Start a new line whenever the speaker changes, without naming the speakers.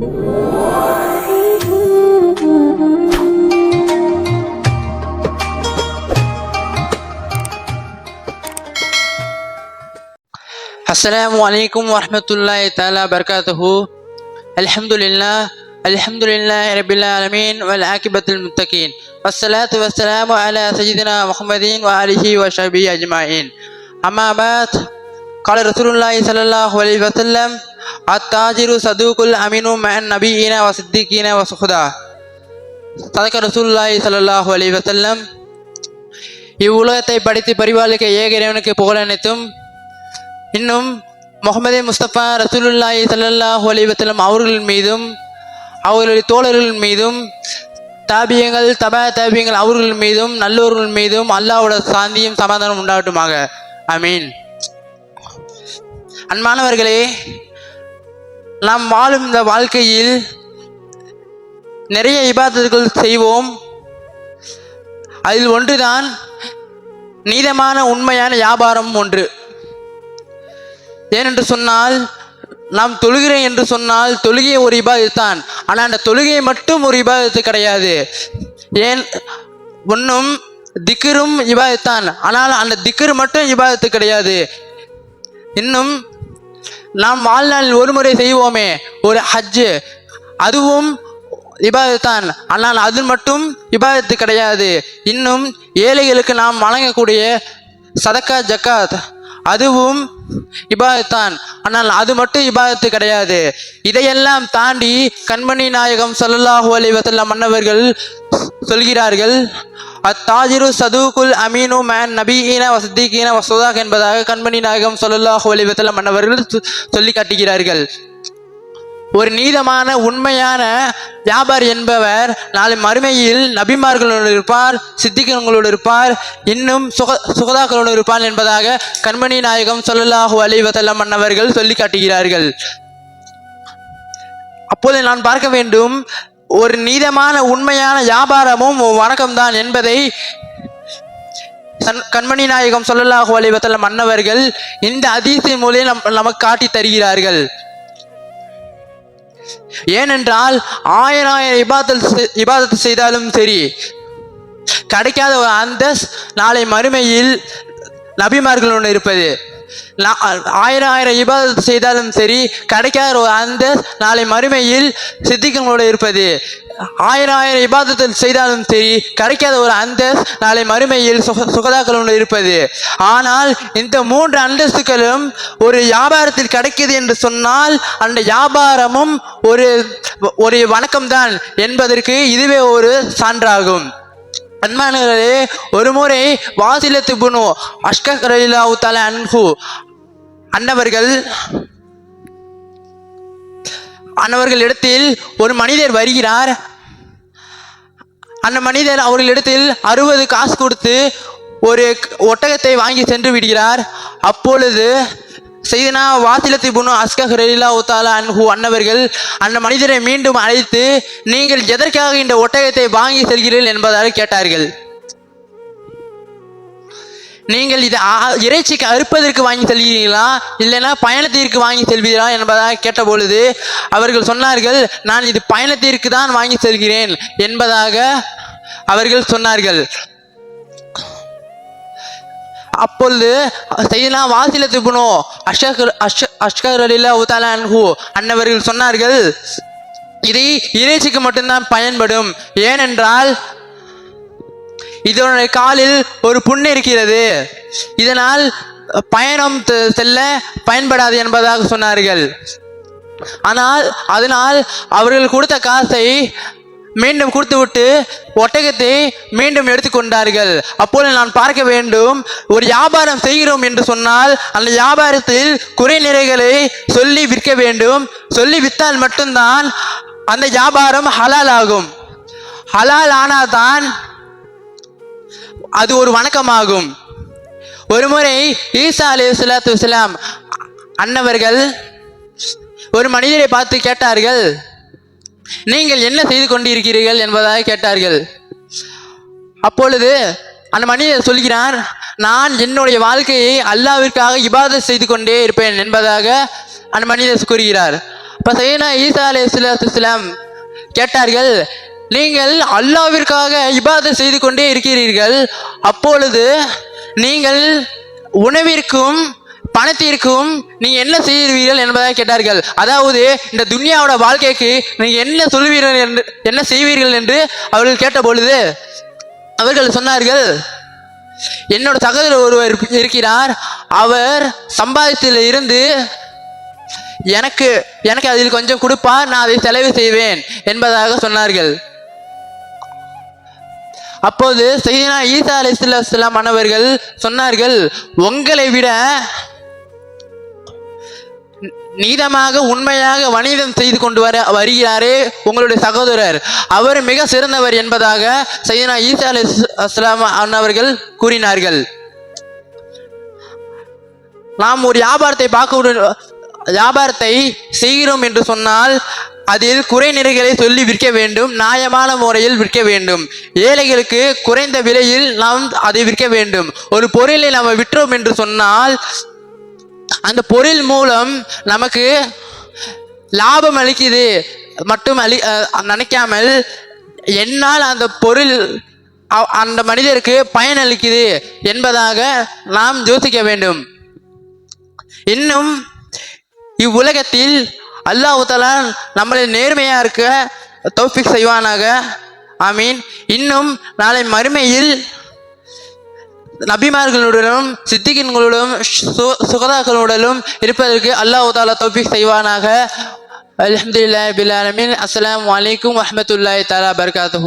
السلام عليكم ورحمة الله تعالى وبركاته الحمد لله الحمد لله رب العالمين والعاقبة المتقين والصلاة والسلام على سيدنا محمد وآله وصحبه أجمعين أما بعد قال رسول الله صلى الله عليه وسلم அத்தாஜிரு சதுகுல் அமினு man நபீன வசித்திகீன வசுகுதா சதக்க ரசூல்லாய் சல்லாஹூ அலி வசல்லம் இவ்வுலகத்தை படித்து பரிபாலிக்க ஏக இறைவனுக்கு புகழ் அனைத்தும் இன்னும் முகமது முஸ்தபா ரசூலுல்லாய் சல்லாஹூ அலி வசல்லம் அவர்கள் மீதும் அவர்களுடைய தோழர்கள் மீதும் தாபியங்கள் தபா தாபியங்கள் அவர்கள் மீதும் நல்லோர்கள் மீதும் அல்லாவோட சாந்தியும் சமாதானம் உண்டாகட்டுமாக. அமீன் மீன் அன்பானவர்களே நாம் வாழும் இந்த வாழ்க்கையில் நிறைய இபாதத்துகள் செய்வோம். அதில் ஒன்றுதான் நீதமான உண்மையான வியாபாரம் ஒன்று. ஏனென்று சொன்னால் நாம் தொழுகிறேன் என்று சொன்னால் தொழுகை ஒரு இபாதத்தான். ஆனால் அந்த தொழுகை மட்டும் ஒரு இபாதத்து கிடையாது. ஏன்? ஒன்றும் திக்கரும் இபாதத்தான். ஆனால் அந்த திக்கர் மட்டும் இபாதத்து கிடையாது. இன்னும் நாம் வாழ்நாளில் ஒரு முறை செய்வோமே ஒரு ஹஜ்ஜு அதுவும் இபாதத்தான். ஆனால் அது மட்டும் இபாதத்து கிடையாது. இன்னும் ஏழைகளுக்கு நாம் வழங்கக்கூடிய சதக்கா ஜக்காத். அதுவும் இபாதத்தான். ஆனால் அது மட்டும் இபாதத்து கிடையாது. இதையெல்லாம் தாண்டி கண்மணி நாயகம் சல்லாஹூ அலி வஸல்லம் மன்னவர்கள் சொல்கிறார்கள் அத்தாஜிரு சதுகுல் அமீனு மேன் நபீன வசதிகீன வசோதாக் என்பதாக கண்மணி நாயகம் ஸல்லல்லாஹு அலைஹி மன்னவர்கள் சொல்லி காட்டுகிறார்கள். ஒரு நீதமான உண்மையான வியாபாரி என்பவர் நாளை மறுமையில் நபிமார்களோடு இருப்பார் சித்திகங்களோடு இருப்பார் இன்னும் சுக சுகதாக்களோடு இருப்பார் என்பதாக கண்மணி நாயகம் ஸல்லல்லாஹு அலைஹி மன்னவர்கள் சொல்லி காட்டுகிறார்கள். அப்போது நான் பார்க்க வேண்டும் ஒரு நீதமான உண்மையான வியாபாரமும் வணக்கம்தான் என்பதை சன்- கண்மணி நாயகம் சொல்லலாக அலைஹி மன்னவர்கள் இந்த அதிசய மூலையில் நம் நமக்கு காட்டி தருகிறார்கள். ஏனென்றால் ஆயிரம் ஆயிரம் இபாதல் இபாதத்து செய்தாலும் சரி கிடைக்காத ஒரு அந்தஸ் நாளை மறுமையில் நபிமார்கள் ஒன்று இருப்பது. நான் ஆயிரம் ஆயிரம் இபாதத்து செய்தாலும் சரி கிடைக்காத ஒரு அந்தஸ் நாளை மறுமையில் சித்திகளோடு இருப்பது. ஆயிரம் ஆயிரம் இபாதத்தில் செய்தாலும் சரி கிடைக்காத ஒரு அந்தஸ் நாளை மறுமையில் சுக சுகதாக்களோடு இருப்பது. ஆனால் இந்த மூன்று அந்தஸ்துகளும் ஒரு வியாபாரத்தில் கிடைக்கிது என்று சொன்னால் அந்த வியாபாரமும் ஒரு ஒரு வணக்கம்தான் என்பதற்கு இதுவே ஒரு சான்றாகும். அன்பானவர்களே ஒரு முறை வாசிலத்து புனு அஷ்கரலாவு தல அன்ஹு அன்னவர்கள் அன்னவர்கள் இடத்தில் ஒரு மனிதர் வருகிறார். அந்த மனிதர் அவர்களிடத்தில் அறுபது காசு கொடுத்து ஒரு ஒட்டகத்தை வாங்கி சென்று விடுகிறார். அப்பொழுது செய்தனா வாசிலத்தை புனு அஸ்கஹரில்லா உத்தாலா அன்ஹு அன்னவர்கள் அந்த மனிதரை மீண்டும் அழைத்து நீங்கள் எதற்காக இந்த ஒட்டகத்தை வாங்கி செல்கிறீர்கள்? என்பதாக கேட்டார்கள். நீங்கள் இது ஆ- இறைச்சிக்கு அறுப்பதற்கு வாங்கி செல்கிறீர்களா? இல்லைன்னா பயணத்திற்கு வாங்கி செல்வீர்களா? என்பதாக கேட்டபொழுது அவர்கள் சொன்னார்கள் நான் இது பயணத்திற்கு தான் வாங்கி செல்கிறேன் என்பதாக அவர்கள் சொன்னார்கள். அப்பொழுது செய்யலாம் வாசியில் புனோ அஷகர் அஷ அஷ்கர் அலிலா உத்தாலு அன்னவர்கள் சொன்னார்கள் இதை இறைச்சிக்கு மட்டும்தான் பயன்படும். ஏனென்றால் இதனுடைய காலில் ஒரு புண்ணு இருக்கிறது. இதனால் பயணம் செல்ல பயன்படாது என்பதாக சொன்னார்கள். ஆனால் அதனால் அவர்கள் கொடுத்த காசை மீண்டும் கொடுத்துவிட்டு ஒட்டகத்தை மீண்டும் எடுத்துக்கொண்டார்கள். அப்போது நான் பார்க்க வேண்டும் ஒரு வியாபாரம் செய்கிறோம் என்று சொன்னால் அந்த வியாபாரத்தில் குறை நிறைகளை சொல்லி விற்க வேண்டும். சொல்லி விற்றால் மட்டும்தான் அந்த வியாபாரம் ஹலால் ஆகும். ஹலால் ஆனால்தான் அது ஒரு வணக்கமாகும். ஒரு முறை ஈசா அலி சலாத்து இஸ்லாம் அன்னவர்கள் ஒரு மனிதரை பார்த்து கேட்டார்கள் நீங்கள் என்ன செய்து கொண்டிருக்கிறீர்கள் என்பதாக கேட்டார்கள். அப்பொழுது அந்த மனிதர் சொல்கிறார் நான் என்னுடைய வாழ்க்கையை அல்லாவிற்காக இபாத செய்து கொண்டே இருப்பேன் என்பதாக அந்த மனிதர் கூறுகிறார். இப்போ சைனா ஈசா அலே இஸ்லாம் கேட்டார்கள் நீங்கள் அல்லாவிற்காக இபாத செய்து கொண்டே இருக்கிறீர்கள் அப்பொழுது நீங்கள் உணவிற்கும் பணத்திற்கும் நீங்க என்ன செய்வீர்கள் என்பதாக கேட்டார்கள். அதாவது இந்த துன்யாவோட வாழ்க்கைக்கு நீங்க என்ன சொல்வீர்கள் என்று என்ன செய்வீர்கள் என்று அவர்கள் கேட்ட பொழுது அவர்கள் சொன்னார்கள் என்னோட சகோதரர் ஒருவர் இருக்கிறார். அவர் சம்பாதித்ததில் இருந்து எனக்கு எனக்கு அதில் கொஞ்சம் கொடுப்பார் நான் அதை செலவு செய்வேன் என்பதாக சொன்னார்கள். அப்போது செய்தினா ஈசா அலிஸ்லாம் மன்னவர்கள் சொன்னார்கள் உங்களை விட நீதமாக உண்மையாக வணிகம் செய்து கொண்டு வர வருகிறாரே உங்களுடைய சகோதரர். அவர் மிக சிறந்தவர் என்பதாக சையனா ஈசா அலி அஸ்லாம் அவர்கள் கூறினார்கள். நாம் ஒரு வியாபாரத்தை பார்க்க வியாபாரத்தை செய்கிறோம் என்று சொன்னால் அதில் குறை நிறைகளை சொல்லி விற்க வேண்டும் நியாயமான முறையில் விற்க வேண்டும். ஏழைகளுக்கு குறைந்த விலையில் நாம் அதை விற்க வேண்டும். ஒரு பொருளை நாம் விற்றோம் என்று சொன்னால் அந்த பொருள் மூலம் நமக்கு லாபம் அளிக்குது. மட்டும் அளி நினைக்காமல் என்னால் அந்த பொருள் அந்த மனிதருக்கு பயன் அளிக்குது என்பதாக நாம் யோசிக்க வேண்டும். இன்னும் இவ்வுலகத்தில் அல்லாஹ் நம்மளை நேர்மையாக இருக்க தௌஃபிக் செய்வானாக. ஐ மீன் இன்னும் நாளை மறுமையில் நபிமார்களுடனும் சித்திகின்களுடனும் சுகதாக்களுடனும் இருப்பதற்கு அல்லாஹ் தாலா தௌஃபிக் செய்வானாக. அலமதுல்லா பில் அஸ்லாம் வலைக்கம் வரமத்துல்லாய் தாலா பர்காத்து